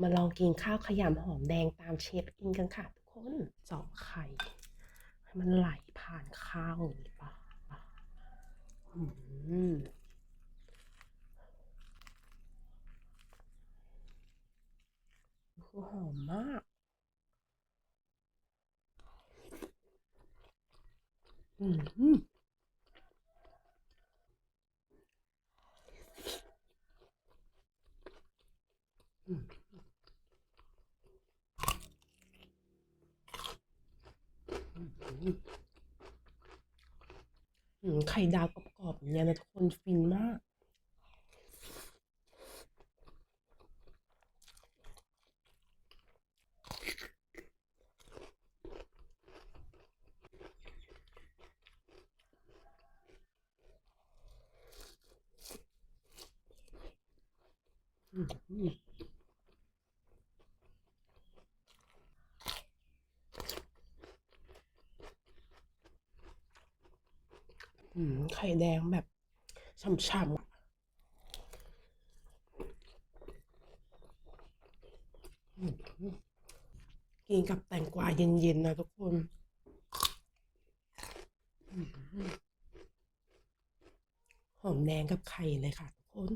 มาลองกินข้าวขยำหอมแดงตามเชฟอินกันค่ะทุกคนเจาะไข่ ให้มันไหลผ่านข้าวอย่างนี้ป่ะอืมคือหอมมาก อืมอืมอืม ไข่ดาวกรอบๆอย่างเงี้ยนะทุกคนฟินมากอื ไข่แดงแบบฉ่ำๆกินกับแตงกวาเย็นๆนะทุกคน หอมแดงกับไข่เลยค่ะทุกคน